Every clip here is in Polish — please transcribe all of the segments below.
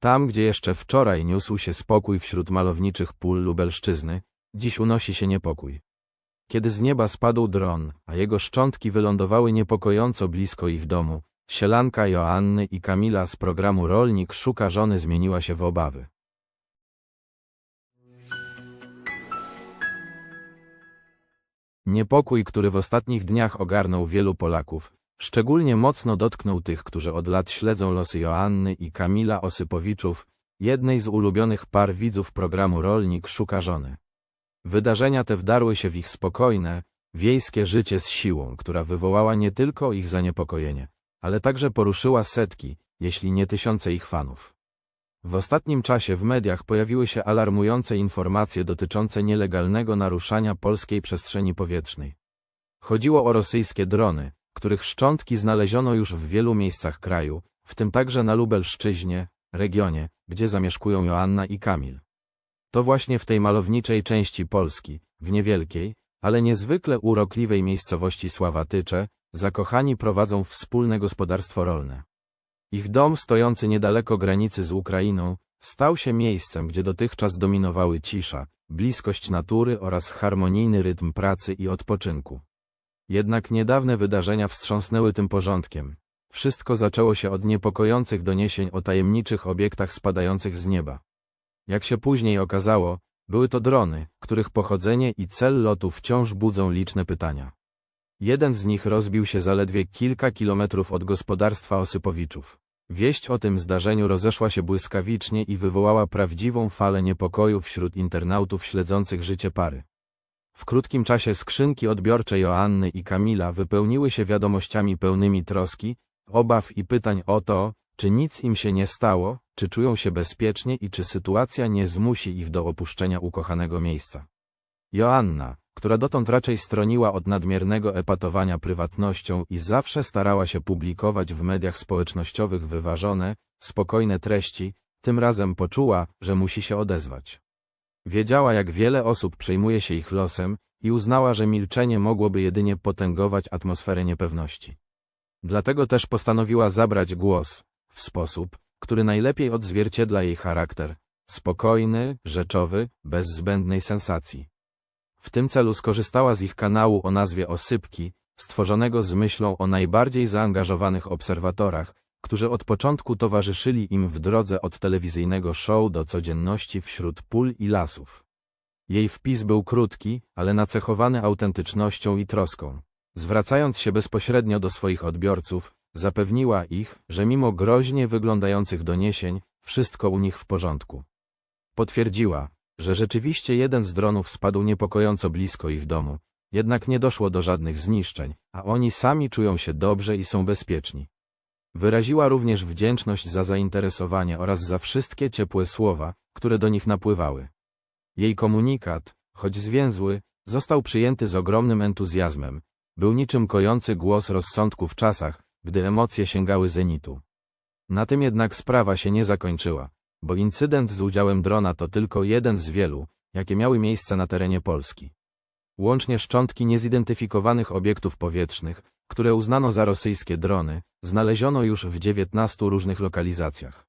Tam, gdzie jeszcze wczoraj niósł się spokój wśród malowniczych pól Lubelszczyzny, dziś unosi się niepokój. Kiedy z nieba spadł dron, a jego szczątki wylądowały niepokojąco blisko ich domu, sielanka Joanny i Kamila z programu Rolnik szuka żony zmieniła się w obawy. Niepokój, który w ostatnich dniach ogarnął wielu Polaków, szczególnie mocno dotknął tych, którzy od lat śledzą losy Joanny i Kamila Osypowiczów, jednej z ulubionych par widzów programu Rolnik szuka żony. Wydarzenia te wdarły się w ich spokojne, wiejskie życie z siłą, która wywołała nie tylko ich zaniepokojenie, ale także poruszyła setki, jeśli nie tysiące ich fanów. W ostatnim czasie w mediach pojawiły się alarmujące informacje dotyczące nielegalnego naruszania polskiej przestrzeni powietrznej. Chodziło o rosyjskie drony, których szczątki znaleziono już w wielu miejscach kraju, w tym także na Lubelszczyźnie, regionie, gdzie zamieszkują Joanna i Kamil. To właśnie w tej malowniczej części Polski, w niewielkiej, ale niezwykle urokliwej miejscowości Sławatycze, zakochani prowadzą wspólne gospodarstwo rolne. Ich dom stojący niedaleko granicy z Ukrainą stał się miejscem, gdzie dotychczas dominowały cisza, bliskość natury oraz harmonijny rytm pracy i odpoczynku. Jednak niedawne wydarzenia wstrząsnęły tym porządkiem. Wszystko zaczęło się od niepokojących doniesień o tajemniczych obiektach spadających z nieba. Jak się później okazało, były to drony, których pochodzenie i cel lotu wciąż budzą liczne pytania. Jeden z nich rozbił się zaledwie kilka kilometrów od gospodarstwa Osypowiczów. Wieść o tym zdarzeniu rozeszła się błyskawicznie i wywołała prawdziwą falę niepokoju wśród internautów śledzących życie pary. W krótkim czasie skrzynki odbiorcze Joanny i Kamila wypełniły się wiadomościami pełnymi troski, obaw i pytań o to, czy nic im się nie stało, czy czują się bezpiecznie i czy sytuacja nie zmusi ich do opuszczenia ukochanego miejsca. Joanna, która dotąd raczej stroniła od nadmiernego epatowania prywatnością i zawsze starała się publikować w mediach społecznościowych wyważone, spokojne treści, tym razem poczuła, że musi się odezwać. Wiedziała, jak wiele osób przejmuje się ich losem i uznała, że milczenie mogłoby jedynie potęgować atmosferę niepewności. Dlatego też postanowiła zabrać głos, w sposób, który najlepiej odzwierciedla jej charakter, spokojny, rzeczowy, bez zbędnej sensacji. W tym celu skorzystała z ich kanału o nazwie Osypki, stworzonego z myślą o najbardziej zaangażowanych obserwatorach, którzy od początku towarzyszyli im w drodze od telewizyjnego show do codzienności wśród pól i lasów. Jej wpis był krótki, ale nacechowany autentycznością i troską. Zwracając się bezpośrednio do swoich odbiorców, zapewniła ich, że mimo groźnie wyglądających doniesień, wszystko u nich w porządku. Potwierdziła, że rzeczywiście jeden z dronów spadł niepokojąco blisko ich domu, jednak nie doszło do żadnych zniszczeń, a oni sami czują się dobrze i są bezpieczni. Wyraziła również wdzięczność za zainteresowanie oraz za wszystkie ciepłe słowa, które do nich napływały. Jej komunikat, choć zwięzły, został przyjęty z ogromnym entuzjazmem. Był niczym kojący głos rozsądku w czasach, gdy emocje sięgały zenitu. Na tym jednak sprawa się nie zakończyła, bo incydent z udziałem drona to tylko jeden z wielu, jakie miały miejsce na terenie Polski. Łącznie szczątki niezidentyfikowanych obiektów powietrznych, które uznano za rosyjskie drony, znaleziono już w 19 różnych lokalizacjach.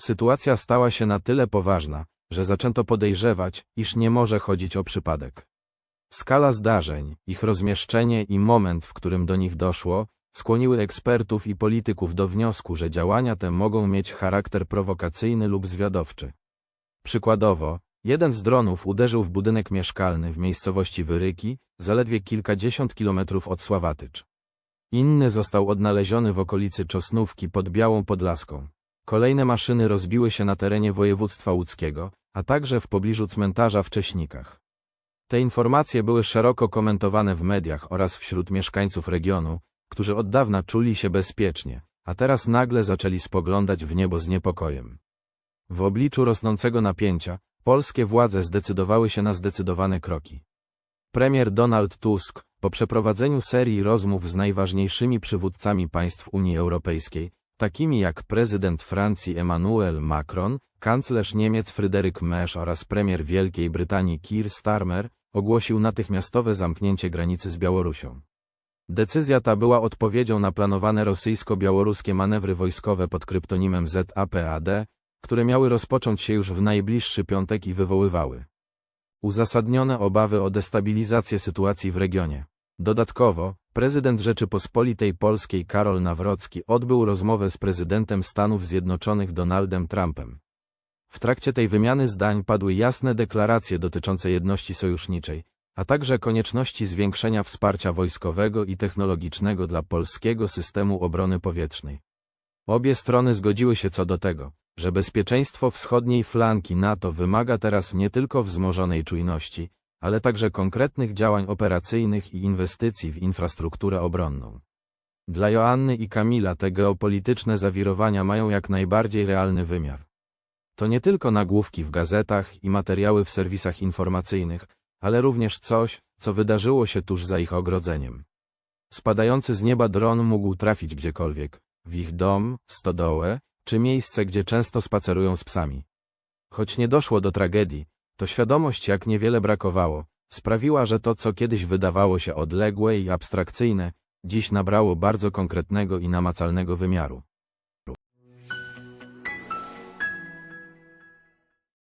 Sytuacja stała się na tyle poważna, że zaczęto podejrzewać, iż nie może chodzić o przypadek. Skala zdarzeń, ich rozmieszczenie i moment, w którym do nich doszło, skłoniły ekspertów i polityków do wniosku, że działania te mogą mieć charakter prowokacyjny lub zwiadowczy. Przykładowo, jeden z dronów uderzył w budynek mieszkalny w miejscowości Wyryki, zaledwie kilkadziesiąt kilometrów od Sławatycz. Inny został odnaleziony w okolicy Czosnówki pod Białą Podlaską. Kolejne maszyny rozbiły się na terenie województwa łódzkiego, a także w pobliżu cmentarza w Cześnikach. Te informacje były szeroko komentowane w mediach oraz wśród mieszkańców regionu, którzy od dawna czuli się bezpiecznie, a teraz nagle zaczęli spoglądać w niebo z niepokojem. W obliczu rosnącego napięcia, polskie władze zdecydowały się na zdecydowane kroki. Premier Donald Tusk, po przeprowadzeniu serii rozmów z najważniejszymi przywódcami państw Unii Europejskiej, takimi jak prezydent Francji Emmanuel Macron, kanclerz Niemiec Fryderyk Merz oraz premier Wielkiej Brytanii Keir Starmer, ogłosił natychmiastowe zamknięcie granicy z Białorusią. Decyzja ta była odpowiedzią na planowane rosyjsko-białoruskie manewry wojskowe pod kryptonimem ZAPAD, które miały rozpocząć się już w najbliższy piątek i wywoływały uzasadnione obawy o destabilizację sytuacji w regionie. Dodatkowo, prezydent Rzeczypospolitej Polskiej Karol Nawrocki odbył rozmowę z prezydentem Stanów Zjednoczonych Donaldem Trumpem. W trakcie tej wymiany zdań padły jasne deklaracje dotyczące jedności sojuszniczej, a także konieczności zwiększenia wsparcia wojskowego i technologicznego dla polskiego systemu obrony powietrznej. Obie strony zgodziły się co do tego, że bezpieczeństwo wschodniej flanki NATO wymaga teraz nie tylko wzmożonej czujności, ale także konkretnych działań operacyjnych i inwestycji w infrastrukturę obronną. Dla Joanny i Kamila te geopolityczne zawirowania mają jak najbardziej realny wymiar. To nie tylko nagłówki w gazetach i materiały w serwisach informacyjnych, ale również coś, co wydarzyło się tuż za ich ogrodzeniem. Spadający z nieba dron mógł trafić gdziekolwiek, w ich dom, stodołę, czy miejsce, gdzie często spacerują z psami. Choć nie doszło do tragedii, to świadomość, jak niewiele brakowało, sprawiła, że to, co kiedyś wydawało się odległe i abstrakcyjne, dziś nabrało bardzo konkretnego i namacalnego wymiaru.